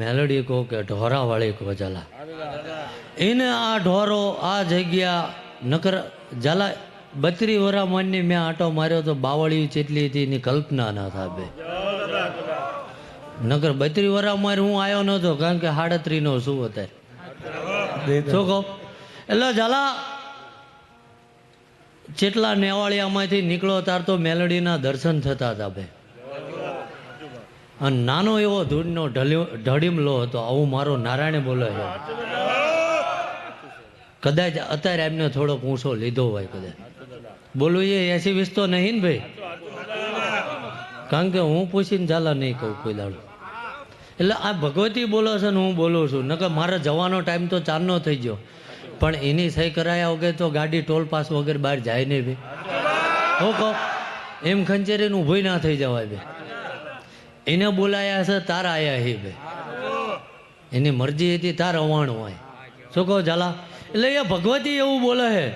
મેલડી કહો કે ઢોરાવાળી કહો ઝાલા એને આ ઢોરો, આ જગ્યા નકર ઝાલા બત્રી વરા માનની મેં આટો માર્યો તો બાવળી ચેટલી હતી એની કલ્પના ના થાબે નકર બત્રી વરા માર હું આવ્યો નહોતો, કારણ કે હાડત્રી નો શું અત્યારે. શું કહો? એટલે ઝાલા જેટલા નેવાળિયામાંથી નીકળો, તાર તો મેલડીના દર્શન થતા હતા ભાઈ અને નાનો એવો ધૂળનો ઢળીમલો હતો. આવું મારો નારાયણ બોલે છે. કદાચ અત્યારે એમને થોડોક ઊંચો લીધો હોય કદાચ. બોલું, એ એસી વીસ તો નહીં ને ભાઈ? કારણ કે હું પૂછીને ચાલા નહીં કહું કોઈ દાડો. એટલે આ ભગવતી બોલો છે ને હું બોલું છું. નકર મારે જવાનો ટાઈમ તો ચારનો થઈ ગયો. પણ એની સહી કરાયા વગર તો ગાડી ટોલ પાસ વગર બહાર જાય નહીં ભાઈ. હો કહો. એમ ખંચેરીને ઊભી ના થઈ જવાય ભાઈ. એને બોલાયા છે, તારા આયા હે ભાઈ એની મરજી હતી, તાર અવાણું હોય. શું કહો ઝાલા? એટલે એ ભગવતી એવું બોલે છે,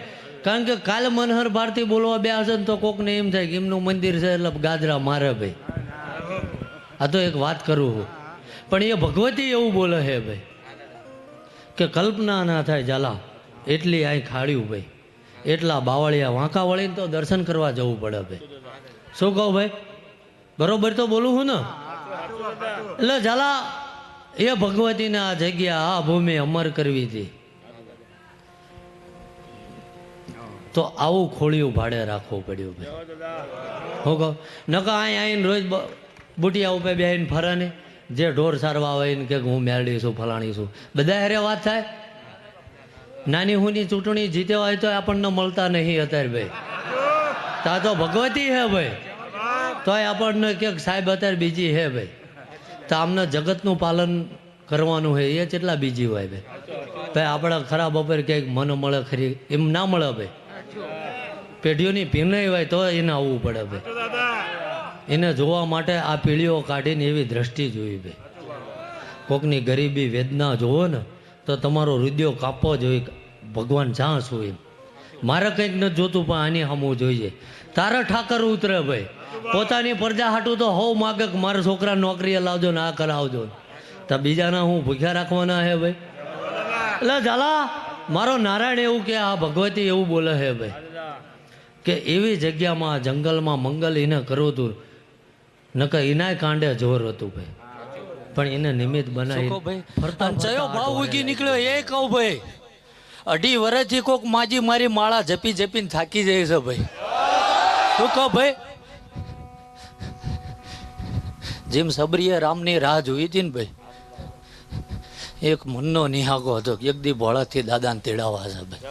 કારણ કે કાલ મનહર ભારતી બોલવા બે હશે ને તો કોકને એમ થાય કે એમનું મંદિર છે, એટલે ગાજરા મારે ભાઈ. આ તો એક વાત કરું પણ એ ભગવતી એવું બોલે છે ભાઈ, કે કલ્પના ના થાય ઝાલા, એટલી અહીં ખાડ્યું ભાઈ. એટલા બાવળિયા વાંકા વળીને તો દર્શન કરવા જવું પડે ભાઈ. શું કહું ભાઈ? બરોબર તો બોલું હું ને? એટલે ઝાલા, એ ભગવતીને આ જગ્યા, આ ભૂમિ અમર કરવી હતી. તો આવું ખોળિયું ભાડે રાખવું પડ્યું ભાઈ. હું કહું નકા અહીં આવીને રોજ બુટિયા ઉપર બેહીને ફરે ને, જે ઢોર સારવા આવે ને કે હું મેળડી છું, ફલાણી છું. બધા હેરે વાત થાય? નાની હુની ચૂંટણી જીતે હોય તો આપણને મળતા નહીં અત્યારે ભાઈ. તા તો ભગવતી હે ભાઈ. તોય આપણને કે સાહેબ અત્યારે બીજી હે ભાઈ. તો આમને જગતનું પાલન કરવાનું હોય એ કેટલા બીજી હોય ભાઈ. ભાઈ, આપણા ખરાબ બપોર ક્યાંક મન મળે ખરી, એમ ના મળે ભાઈ. પેઢીઓની ભીનાઈ હોય તો એને આવવું પડે ભાઈ. એને જોવા માટે આ પીળીઓ કાઢીને એવી દ્રષ્ટિ જોઈ ભાઈ. કોકની ગરીબી વેદના જોવો ને, તો તમારો હૃદયો કાપવો જોઈએ ભગવાન જ્યાં શું એમ. મારે કંઈક નથી જોતું, પણ આની સામું જોઈએ. તારા ઠાકર ઉતરે ભાઈ. પોતાની પ્રજા હાટું તો હવ માગે કે મારા છોકરા નોકરી લાવજો ને આ કરાવજો. તો બીજાના હું ભૂખ્યા રાખવાના હે ભાઈ? એટલે ઝાલા મારો નારાયણ એવું કે આ ભગવતી એવું બોલે હે ભાઈ કે એવી જગ્યામાં જંગલમાં મંગલ એને કરવું હતું નકર એનાય કાંડે જોર હતું ભાઈ. પણ એને નિમિત્ત બનાવી ફરતા ચયો ભાવ ઉગી નીકળ્યો એ કહું ભાઈ અઢી વર્ષથી કોક માજી મારી માળા જપી જપીને થાકી જાય છે ભાઈ. શું કહો ભાઈ? જેમ સબરીએ રામની રાહ જોઈ હતી ને ભાઈ, એક મનનો નિહાગો હતો એક દી ભોળાથી દાદાને તેડાવા છે ભાઈ.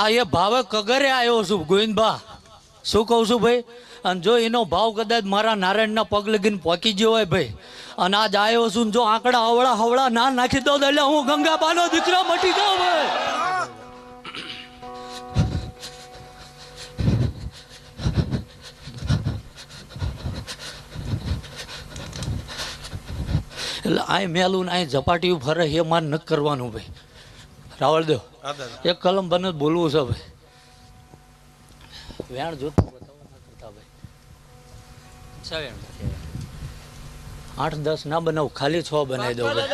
આ એ ભાવે કગરે આવ્યો છું ગોવિંદભા. શું કહું છું ભાઈ? અને જો એનો ભાવ કદાચ મારા નારાયણના પગ લગીને પહોંચી ગયો હોય ભાઈ, અને આજ આવ્યો છું જો આંકડા હવળા હવળા ના નાખી દો એટલે હું ગંગાબાનો દીકરો મટી ગયો ભાઈ. એટલે અહીં મેલું ને અહીં ઝપાટી ફરે એ માન ન કરવાનું ભાઈ. રાવળદેવ એક કલમ બને બોલવું છે ભાઈ. વેણ જોતું કરતા ભાઈ. આઠ દસ ના બનાવું ખાલી છ બનાવી દઉં ભાઈ.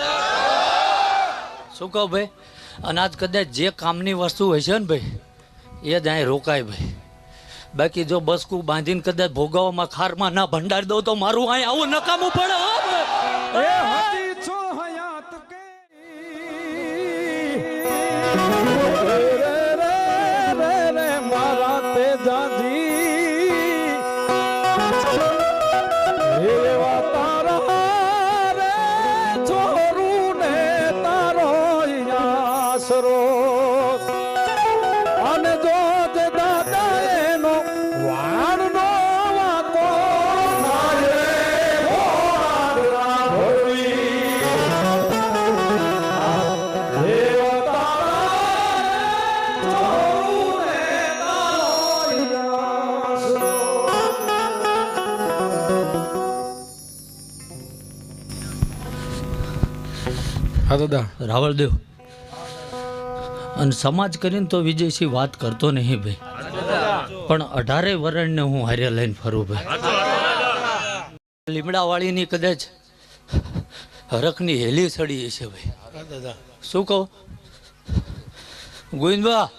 શું કહો ભાઈ? અને આજ કદાચ જે કામની વસ્તુ હોય છે ને ભાઈ એ જ અહીં રોકાય ભાઈ. બાકી જો બસકું બાંધીને કદાચ ભોગવવામાં ખારમાં ના ભંડાર દઉં તો મારું અહીં આવું નકામું પડે હો એ હતી છો હયાત કે? રે રે રે રે મારા તેજાજી. એવા તારા રે છોરું ને તારો આશરો. અને જો હા, દાદા. રાવળ દેવ અને સમાજ કરીને તો વિજયસિંહ વાત કરતો નહીં ભાઈ. પણ અઢારે વરણને હું હારે લઈને ફરું ભાઈ. લીમડા વાળીની કદાચ હરખની હેલી સડી છે ભાઈ. દાદા શું કહું? ગોવિંદબા.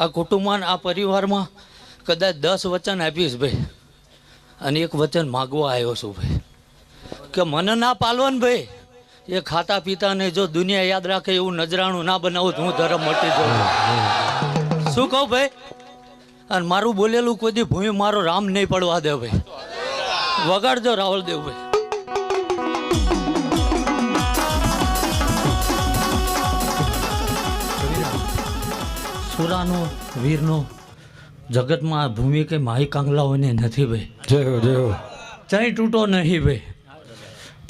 આ કુટુંબમાં, આ પરિવારમાં કદાચ દસ વચન આપીશ ભાઈ. અને એક વચન માગવા આવ્યો છું ભાઈ. કે મને ના પાલવન ભાઈ. એ ખાતા પીતા ને જો દુનિયા યાદ રાખે એવું નજરાણું ના બનાવું તો હું ધર્મ મટી જાઉં. શું કહું ભાઈ? અને મારું બોલેલું કોઈ દી ભૂમિ મારો રામ નહીં પડવા દે ભાઈ. વગાડજો રાહુલ દેવ ભાઈ. સુરાનો વીરનો જગતમાં ભૂમિ કે માહી કાંગલાઓને નથી ભાઈ. જય જય ચાઈ તૂટો નહીં ભાઈ.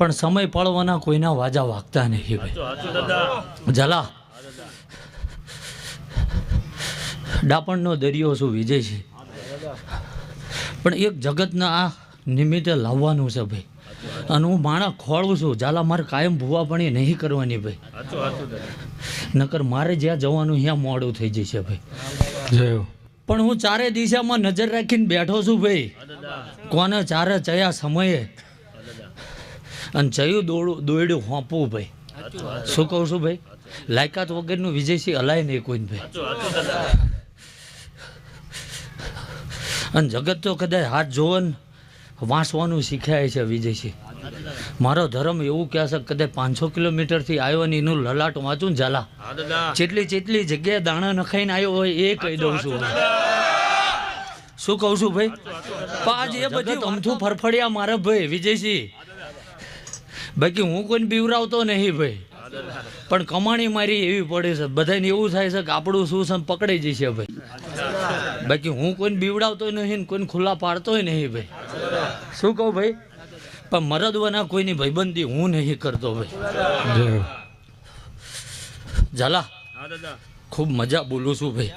પણ સમય પાળવાના કોઈના વાજા વાગતા નહીં ભાઈ જલા ડાપણનો દરિયો શું વિજય છે? પણ એક જગતના આ નિમિત્તે લાવવાનું છે ભાઈ. અને હું માણા ખોળું છું. ઝાલા મારે કાયમ ભૂવાપણી નહીં કરવાની ભાઈ. નકર મારે જ્યાં જવાનું ત્યાં મોડું થઈ જશે ભાઈ. જય પણ હું ચારે દિશામાં નજર રાખીને બેઠો છું ભાઈ. કોને ચારે ચયા સમયે અને જયું દોડું દોડ્યું હોંપવું ભાઈ. શું કહું છું ભાઈ? લાયકાત વગરનું વિજયસિંહ હલાય નહીં કોઈ ભાઈ. અને જગત તો કદાચ હાથ જોવો વાંસવાનું વાંચવાનું શીખ્યા છે વિજયસિંહ. મારો ધર્મ એવું કહે છે કદાચ પાંચસો કિલોમીટરથી આવ્યો ને એનું લલાટ વાંચું ઝાલા. જેટલી જેટલી જગ્યાએ દાણા નખાઈને આવ્યો હોય એ કહી દઉં છું. શું કહું છું ભાઈ? પાજ એ બધી અમથું ફરફડિયા મારે ભાઈ વિજયસિંહ. બાકી હું કોઈને બીવરાવતો નહીં ભાઈ. પણ કમાણી મારી એવી પડે છે. બધાને એવું થાય છે કે આપણું શું છે પકડાઈ જશે ભાઈ. બાકી હું કોઈને બીવડાવતો નહીં કોઈને ખુલ્લા પાડતોય નહીં ભાઈ. શું કહું ભાઈ? પણ મરદવાના કોઈની ભાઈબંધી હું નહીં કરતો ભાઈ. ઝાલા ખૂબ મજા બોલું છું ભાઈ.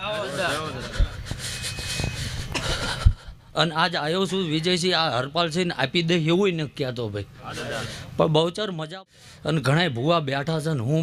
અને આજ આવ્યો છું વિજયસિંહ, આ હરપાલસિંહને આપી દે, એવું ન કહેતો ભાઈ. પણ બહુ ચાર મજા અને ઘણા ભૂવા બેઠા છે ને હું